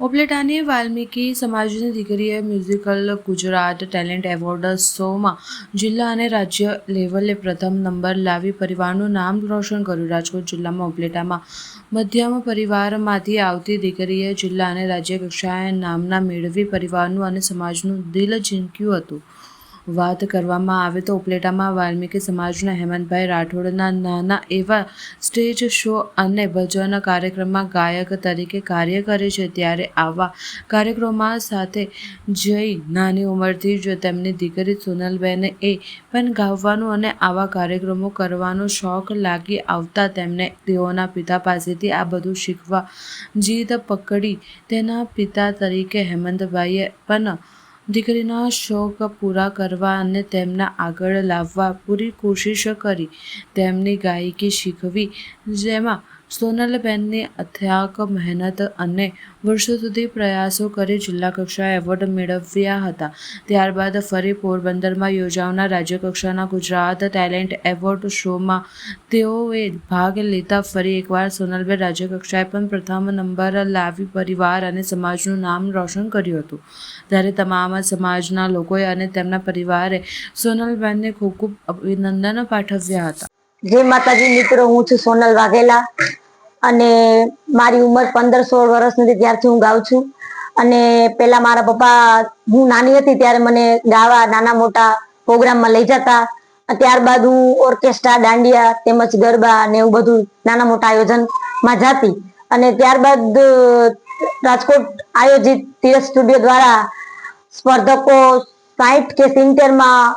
ઉપલેટાની વાલ્મીકી સમાજની દીકરીએ musical Gujarat talent award શોમાં જિલ્લા અને રાજ્ય લેવલે પ્રથમ નંબર લાવી પરિવારનું નામ રોશન કર્યું. રાજકોટ જિલ્લામાં ઓપલેટામાં મધ્યમ પરિવારમાંથી આવતી દીકરીએ જિલ્લા અને રાજ્ય કક્ષાએ નામના મેળવી પરિવારનું અને સમાજનું દિલ ઝીંક્યું હતું. વાત કરવામાં આવે તો ઉપલેટામાં વાલ્મીકી સમાજના હેમંતભાઈ રાઠોડના નાના એવા સ્ટેજ શો અને ભજન કાર્યક્રમમાં ગાયક તરીકે કાર્ય કરે છે. ત્યારે આવા કાર્યક્રમમાં સાથે જઈ નાની ઉંમરથી જ તેમની દીકરી સોનલબેને એ પણ ગાવાનું અને આવા કાર્યક્રમો કરવાનો શોખ લાગી આવતા તેમને તેઓના પિતા પાસેથી આ બધું શીખવા જીત પકડી. તેના પિતા તરીકે હેમંતભાઈએ પણ દીકરીના શોખ પૂરા કરવા અને તેમના આગળ લાવવા પૂરી કોશિશ કરી. તેમની ગાયકી શીખવી, જેમાં સોનલબેનની અથાક મહેનત અને વર્ષો સુધી પ્રયાસો કરી જિલ્લા કક્ષાએ એવોર્ડ મેળવ્યા હતા. ત્યારબાદ ફરી પોરબંદરમાં યોજાનાર રાજ્યકક્ષાના ગુજરાત ટેલેન્ટ એવોર્ડ શોમાં તેઓએ ભાગ લેતા ફરી એકવાર સોનલબેન રાજ્યકક્ષાએ પણ પ્રથમ નંબર લાવી પરિવાર અને સમાજનું નામ રોશન કર્યું હતું. ત્યારે તમામ સમાજના લોકોએ અને તેમના પરિવારે સોનલબેનને ખૂબ ખૂબ અભિનંદન પાઠવ્યા હતા. જય માતાજી, મિત્રો, હું છું સોનલ વાઘેલા. અને મારી ઉંમર પંદર સોળ વર્ષ નથી ત્યારથી હું ગાઉં છું. અને પેલા મારા પપ્પા, હું નાની હતી ત્યારે મને ગાવા નાના મોટા પ્રોગ્રામમાં લઈ જતા. ત્યારબાદ હું ઓર્કેસ્ટ્રા, દાંડિયા તેમજ ગરબા ને એવું બધું નાના મોટા આયોજનમાં જાતી. અને ત્યારબાદ રાજકોટ આયોજિત તીરથ સ્ટુડિયો દ્વારા સ્પર્ધકો સાઠ કે સિત્તેરમાં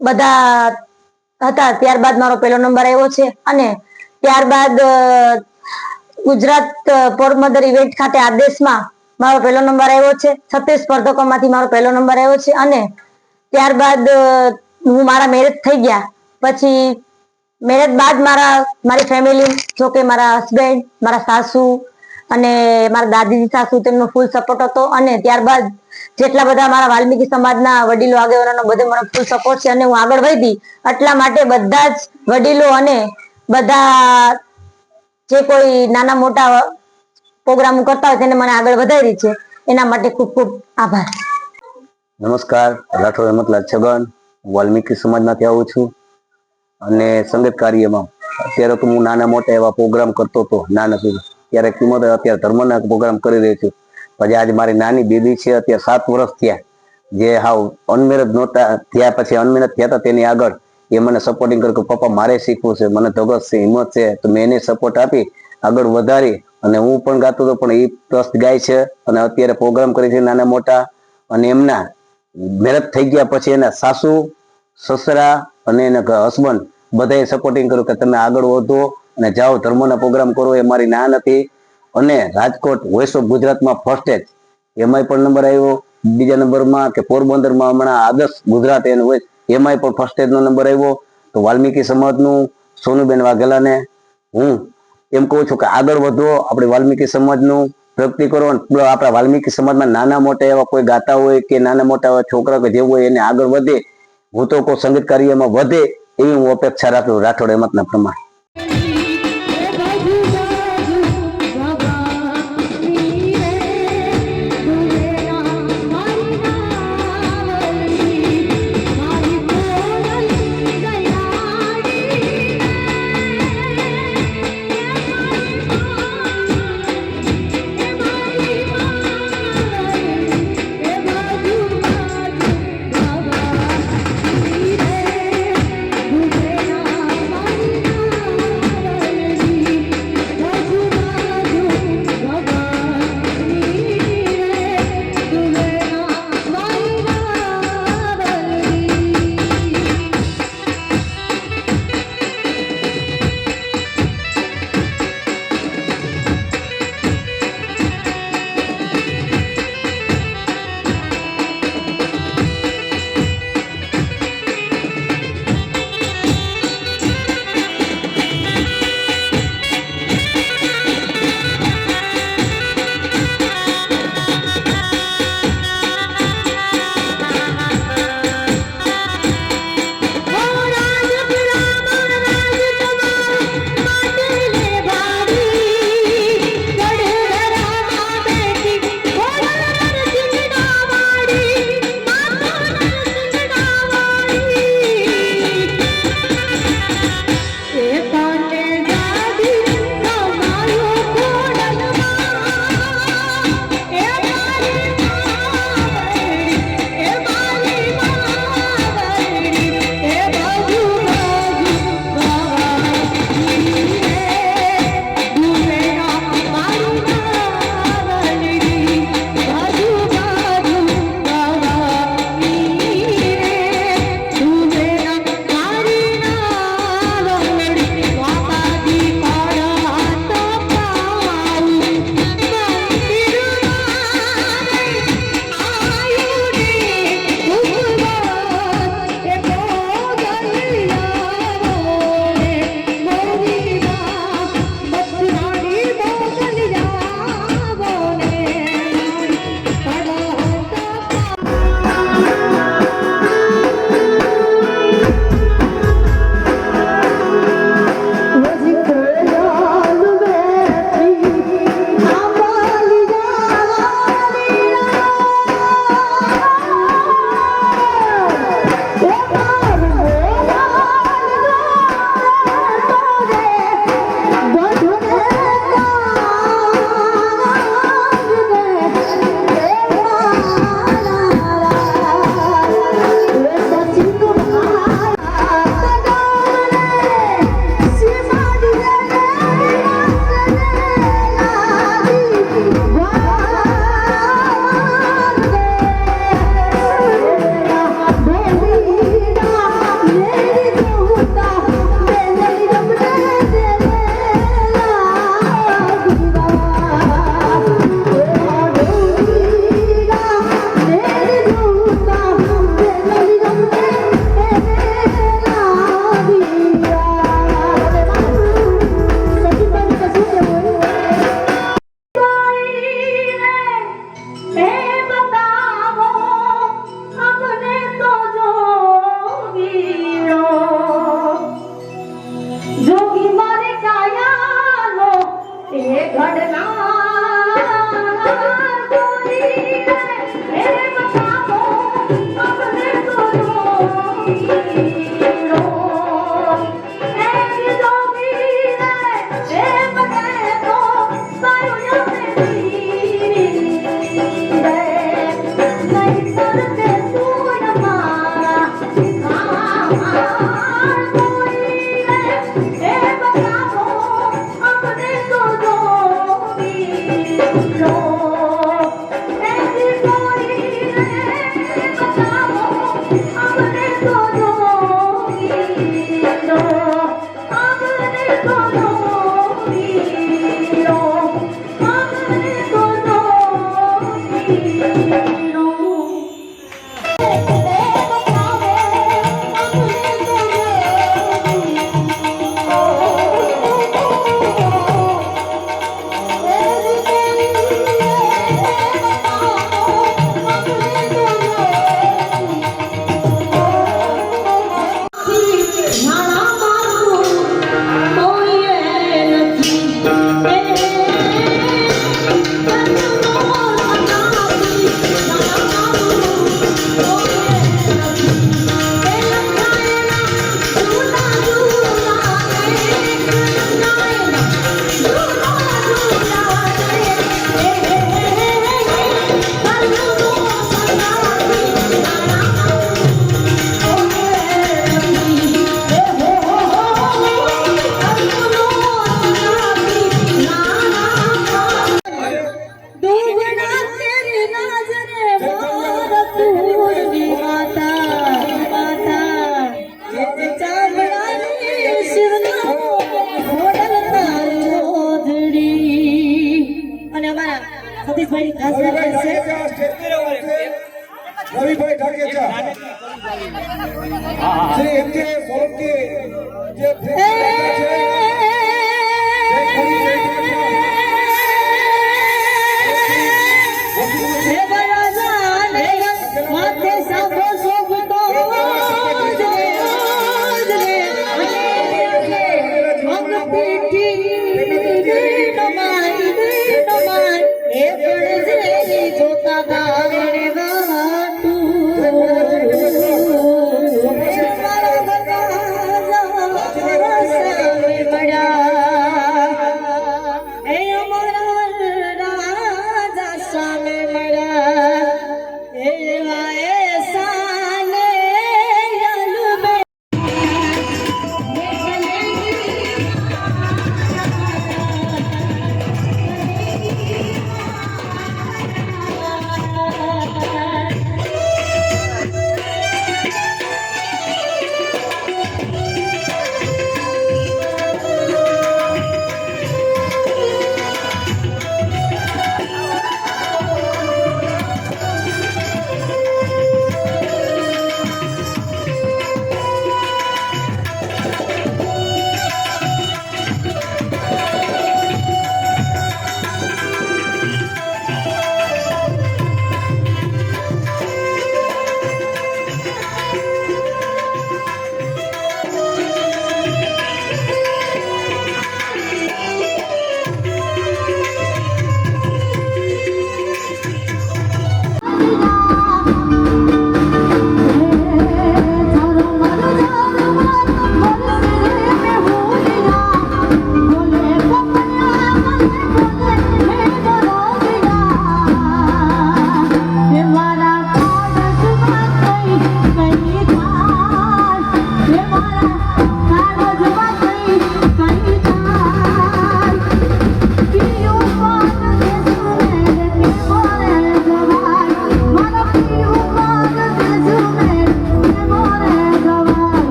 બધા હતા. ત્યારબાદ મારો પહેલો નંબર આવ્યો છે. અને ત્યારબાદ ગુજરાત પોરબંદર ઇવેન્ટ ખાતે આદેશમાં મારો પહેલો નંબર આવ્યો છે. છત્રીસ સ્પર્ધકોમાંથી મારો પહેલો નંબર આવ્યો છે અને ત્યારબાદ હું મારા મેરેજ થઈ ગયા. પછી મેરેજ બાદ મારા, મારી ફેમિલી જો કે મારા હસબન્ડ મારા સાસુ અને મારા દાદીજી સાસુ તેમનો ફૂલ સપોર્ટ હતો અને ત્યારબાદ જેટલા બધા મારા વાલ્મીકી સમાજના વડીલો આગેવાનો બધે મારો ફૂલ સપોર્ટ છે અને હું આગળ વધી. એટલા માટે બધા જ વડીલો અને બધા જે કોઈ નાના મોટા પ્રોગ્રામ કરતા હોય તેને મને આગળ વધારી છે. એના માટે ખૂબ ખૂબ આભાર. નમસ્કાર, રાઠોડ રમતલાલ છગન. વાલ્મીકી સમાજમાંથી આવું છું. અને સંગીત કાર્યમાં અત્યારે તો હું નાના મોટા એવા પ્રોગ્રામ કરતો હતો નાના ત્યારે કિંમત અત્યારે ધર્મના પ્રોગ્રામ કરી રહ્યો છું. પછી આજે મારી નાની બેબી છે, અત્યારે સાત વર્ષ થયા. જે હાવ અનમેરજ નહોતા, થયા પછી અનમેરજ થયા હતા તેની આગળ એ મને સપોર્ટિંગ કર્યું કે, પપ્પા, મારે શીખવું છે, મને ધગસ છે, હિંમત છે. તો મેં એને સપોર્ટ આપી, આગળ વધારી અને હું પણ ગાતો હતો, પણ એ ટ્રસ્ટ ગાય છે અને અત્યારે પ્રોગ્રામ કરે છે નાના મોટા અને એમના મેરેજ થઈ ગયા પછી એના સાસુ, સસરા અને એના હસબન્ડ બધાએ સપોર્ટિંગ કર્યું કે, તમે આગળ વધો અને જાઓ, ધર્મના પ્રોગ્રામ કરો. એ મારી ના નથી અને રાજકોટ વોઇસ ઓફ ગુજરાતમાં ફર્સ્ટ એજ એમાંય પણ નંબર આવ્યો. બીજા નંબરમાં કે પોરબંદરમાં હમણાં આદર્શ ગુજરાત એનું હોય એમાંય પણ ફર્સ્ટ નો નંબર આવ્યો, તો વાલ્મીકી સમાજનું સોનુબેન વાઘેલાને હું એમ કહું છું કે આગળ વધો, આપણે વાલ્મીકી સમાજનું પ્રગતિ કરો આપણા વાલ્મીકી સમાજમાં નાના મોટા એવા કોઈ ગાતા હોય કે નાના મોટા એવા છોકરા કે જેવું હોય એને આગળ વધે, હું તો કોઈ સંગીત કાર્યમાં વધે, એવી હું અપેક્ષા રાખું રાઠોડ એમતના પ્રમાણે. રવિભાઈ ઢાકેચા શ્રી એમ કે જે